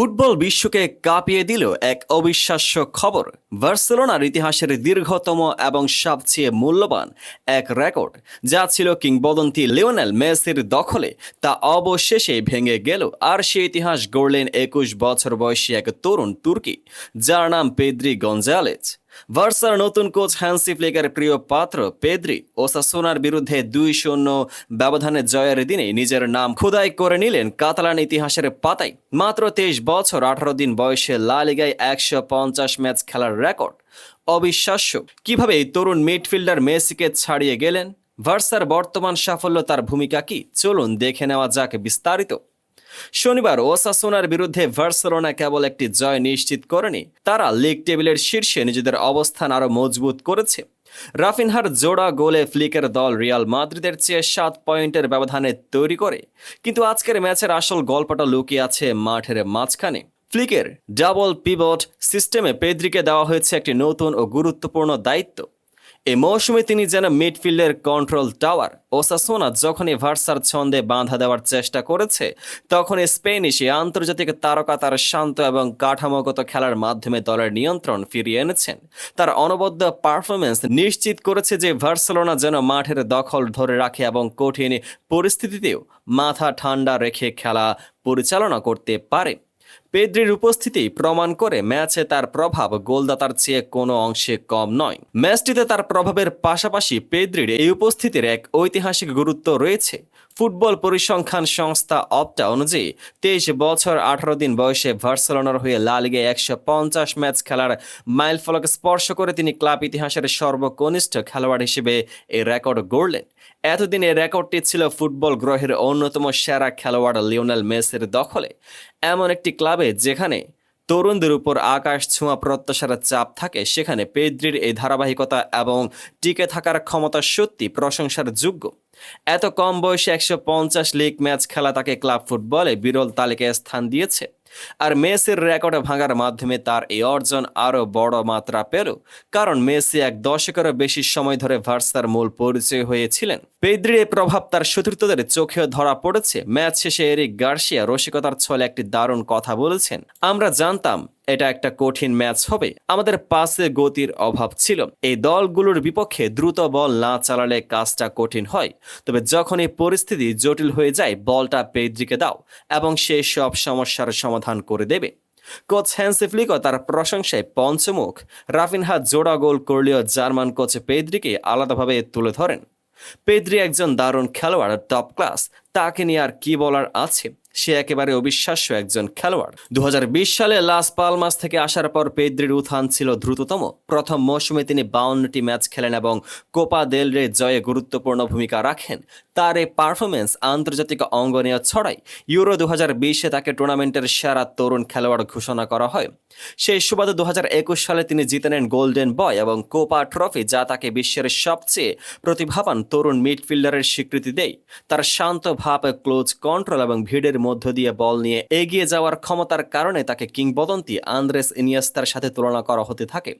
Football বিশ্বকে কাঁপিয়ে দিল এক অবিশ্বাস্য খবর। বার্সেলোনার ইতিহাসের দীর্ঘতম এবং সবচেয়ে মূল্যবান এক রেকর্ড, যা ছিল কিংবদন্তি লিওনেল মেসির দখলে, তা অবশেষে ভেঙে গেল আর সে ইতিহাস গড়লেন একুশ বছর বয়সী এক তরুণ তুর্কি, যার নাম পেদ্রি গঞ্জালেজ। ভার্সার নতুন কোচ হ্যান্সি ফ্লিকের প্রিয় পাত্র পেদ্রি ওসাসোনার বিরুদ্ধে দুই শূন্য ব্যবধানে জয়ের দিনে নিজের নাম খোদাই করে নিলেন কাতালান ইতিহাসের পাতায়। মাত্র তেইশ বছর, আঠারো দিন বয়সে লা লিগায় একশো পঞ্চাশ ম্যাচ খেলার রেকর্ড। অবিশ্বাস্য, কীভাবে এই তরুণ মিডফিল্ডার মেসিকে ছাড়িয়ে গেলেন? ভার্সার বর্তমান সাফল্য তার ভূমিকা কি? চলুন দেখে নেওয়া যাক বিস্তারিত। শনিবার ওসাসোনার বিরুদ্ধে ভার্সেলোনা কেবল একটি জয় নিশ্চিত করেনি, তারা লিগ টেবিলের শীর্ষে নিজেদের অবস্থান আরও মজবুত করেছে। রাফিনহার জোড়া গোলে ফ্লিকের দল রিয়াল মাদ্রিদের চেয়ে সাত পয়েন্টের ব্যবধানে তৈরি করে, কিন্তু আজকের ম্যাচের আসল গল্পটা লুকিয়ে আছে মাঠের মাঝখানে। ফ্লিকের ডাবল পিভট সিস্টেমে পেদ্রিকে দেওয়া হয়েছে একটি নতুন ও গুরুত্বপূর্ণ দায়িত্ব। এই মৌসুমে তিনি যেন মিডফিল্ডের কন্ট্রোল টাওয়ার, ওসাসোনা যখনই ভার্সার ছন্দে বাঁধা দেওয়ার চেষ্টা করেছে তখন স্পেনিশ আন্তর্জাতিক তারকা তার শান্ত এবং কাঠামোগত খেলার মাধ্যমে দলের নিয়ন্ত্রণ ফিরিয়ে এনেছেন। তার অনবদ্য পারফরমেন্স নিশ্চিত করেছে যে ভার্সেলোনা যেন মাঠের দখল ধরে রাখে এবং কঠিন পরিস্থিতিতেও মাথা ঠান্ডা রেখে খেলা পরিচালনা করতে পারে। পেদ্রির উপস্থিতি প্রমাণ করে ম্যাচে তার প্রভাব গোলদাতার চেয়ে কোনো অংশে কম নয়। ম্যাচটিতে তার প্রভাবের পাশাপাশি পেদ্রির এই উপস্থিতির এক ঐতিহাসিক গুরুত্ব রয়েছে। ফুটবল পরিসংখ্যান সংস্থা অপটা অনুযায়ী, তেইশ বছর আঠারো দিন বয়সে ভার্সেলোনার হয়ে লা লিগে একশো পঞ্চাশ ম্যাচ খেলার মাইল ফলক স্পর্শ করে তিনি ক্লাব ইতিহাসের সর্বকনিষ্ঠ খেলোয়াড় হিসেবে এই রেকর্ড গড়লেন। এতদিন এই রেকর্ডটি ছিল ফুটবল গ্রহের অন্যতম সেরা খেলোয়াড় লিওনেল মেসির দখলে। এমন একটি ক্লাবে যেখানে তরুণদের উপর আকাশ ছোঁয়া প্রত্যাশার চাপ থাকে, সেখানে পেদ্রির এই ধারাবাহিকতা এবং টিকে থাকার ক্ষমতা সত্যি প্রশংসার যোগ্য। এত কম বয়সে একশো পঞ্চাশ লিগ ম্যাচ খেলা তাকে ক্লাব ফুটবলে বিরল তালিকায় স্থান দিয়েছে। আর মেসির রেকর্ড ভাঙার মাধ্যমে তার এই অর্জন আরও বড় মাত্রা পেল, কারণ মেসি এক দশকেরও বেশি সময় ধরে ভার্সার মূল পরিচয় হয়েছিলেন। পেদ্রির এই প্রভাব তার সতীর্থদের চোখেও ধরা পড়েছে। ম্যাচ শেষে এরিক গার্সিয়া রসিকতার ছলে একটি দারুণ কথা বলেছেন, আমরা জানতাম এটা একটা কঠিন ম্যাচ হবে। আমাদের পাশে গতির অভাব ছিল। এই দলগুলোর বিপক্ষে দ্রুত বল না চালালে কাজটা কঠিন হয়। তবে যখন এই পরিস্থিতি জটিল হয়ে যায়, বলটা পেদ্রিকে দাও এবং সে সব সমস্যার সমাধান করে দেবে। কোচ হ্যান্সিফ্লিকও তার প্রশংসায় পঞ্চমুখ। রাফিনহা জোড়া গোল করলেও জার্মান কোচ পেদ্রিকে আলাদাভাবে তুলে ধরেন। পেদ্রি একজন দারুণ খেলোয়াড় টপ ক্লাস তাকে নিয়ে আর কি বলার আছে? সে একেবারে অবিশ্বাস্য একজন খেলোয়াড়। দু হাজার বিশ সালে লাস পালমাস থেকে আসার পর পেদ্রির উত্থান ছিল দ্রুততম। প্রথম মৌসুমে তিনি বাউন্নটি ম্যাচ খেলেন এবং কোপা দেল রে জয়ে গুরুত্বপূর্ণ ভূমিকা রাখেন। তার এই পারফরমেন্স আন্তর্জাতিক অঙ্গনীয় ছড়ায় ইউরো দু বিশে তাকে টুর্নামেন্টের সেরা তরুণ খেলোয়াড় ঘোষণা করা হয়। সেই সুবাদে দু হাজার একুশ সালে তিনি জিতে নেন গোল্ডেন বয় এবং কোপা ট্রফি, যা তাকে বিশ্বের সবচেয়ে প্রতিভাবান তরুণ মিডফিল্ডারের স্বীকৃতি দেয়। তার শান্ত ভাব, ক্লোজ কন্ট্রোল এবং ভিড়ের মধ্য দিয়ে বল নিয়ে এগিয়ে যাওয়ার ক্ষমতার কারণে তাকে কিংবদন্তি আন্দ্রেস ইনিয়াস্তার সাথে তুলনা করা হতে থাকে।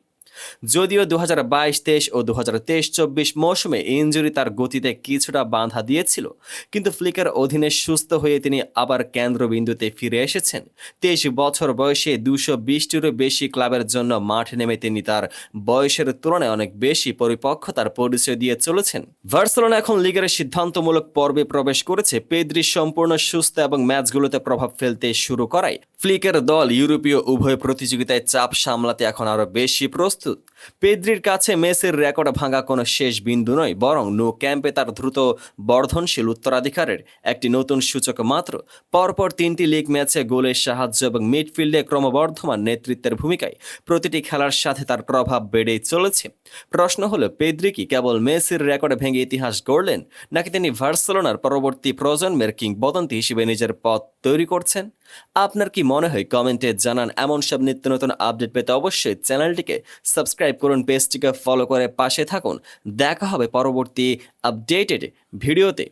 যদিও দু হাজার বাইশ, তেইশ ও দু হাজার তেইশ, চব্বিশ মৌসুমে ইঞ্জুরি তার গতিতে কিছুটা বাধা দিয়েছিল, কিন্তু ফ্লিকের অধীনে সুস্থ হয়ে তিনি আবার কেন্দ্রবিন্দুতে ফিরে এসেছেন। তেইশ বছর বয়সে দুশো বিশটিরও বেশি ক্লাবের জন্য মাঠে নেমে তিনি তার বয়সের তুলনায় অনেক বেশি পরিপক্কতার পরিচয় দিয়ে চলেছেন। ভার্সেলোনা এখন লিগের সিদ্ধান্তমূলক পর্বে প্রবেশ করেছে। পেদ্রি সম্পূর্ণ সুস্থ এবং ম্যাচগুলোতে প্রভাব ফেলতে শুরু করায়। ফ্লিকের দল ইউরোপীয় উভয় প্রতিযোগিতায় চাপ সামলাতে এখন আরও বেশি প্রস্তুত। পেদ্রির কাছে মেসির রেকর্ড ভাঙা কোনো শেষ বিন্দু নয়, বরং নো ক্যাম্পে তার দ্রুত বর্ধনশীল উত্তরাধিকারের একটি নতুন সূচক মাত্র। পরপর তিনটি লিগ ম্যাচে গোলের সাহায্য এবং মিডফিল্ডে ক্রমবর্ধমান নেতৃত্বের ভূমিকায় প্রতিটি খেলার সাথে তার প্রভাব বেড়েই চলেছে। প্রশ্ন হলো, পেদ্রি কি কেবল মেসির রেকর্ড ভেঙে ইতিহাস গড়লেন, নাকি তিনি ভার্সেলোনার পরবর্তী প্রজন্মের কিংবদন্তি হিসেবে নিজের পথ তৈরি করছেন? আপনার কি মনে হয় কমেন্টে জানান। এমন সব নিত্য নতুন আপডেট পেতে অবশ্যই চ্যানেলটিকে সাবস্ক্রাইব করুন, পেজটিকে ফলো করে পাশে থাকুন। দেখা হবে পরবর্তী আপডেটেড ভিডিওতে।